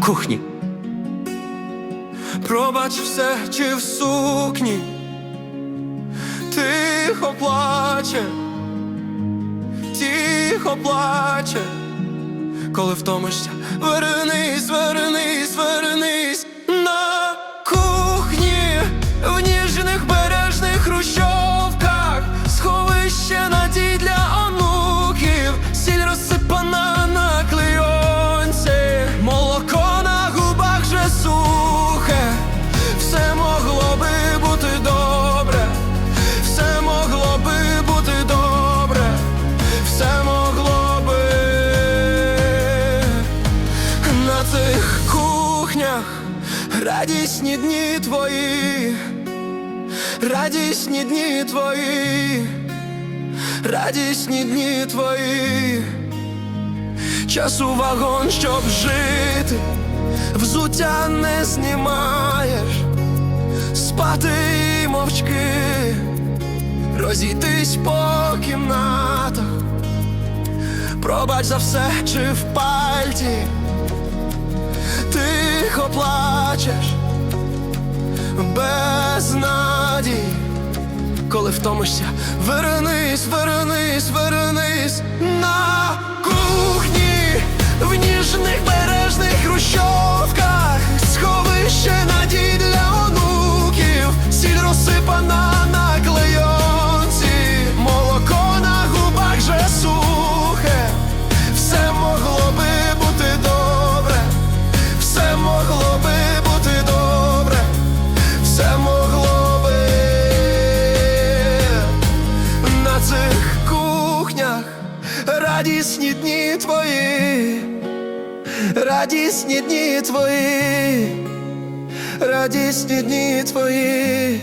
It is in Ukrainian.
кухні. Пробач все чи в сукні, тихо плаче, тихо плаче, коли втомишся, вернись, вернись, кухнях радісні дні твої, радісні дні твої, радісні дні твої, часу вагон, щоб жити, взуття не знімаєш, спати мовчки, розійтись по кімнатах, пробач за все, чи в пальті? тихо плачеш без надій, коли втомишся, вернись, вернись, радісні дні твої, радісні дні твої, радісні дні твої.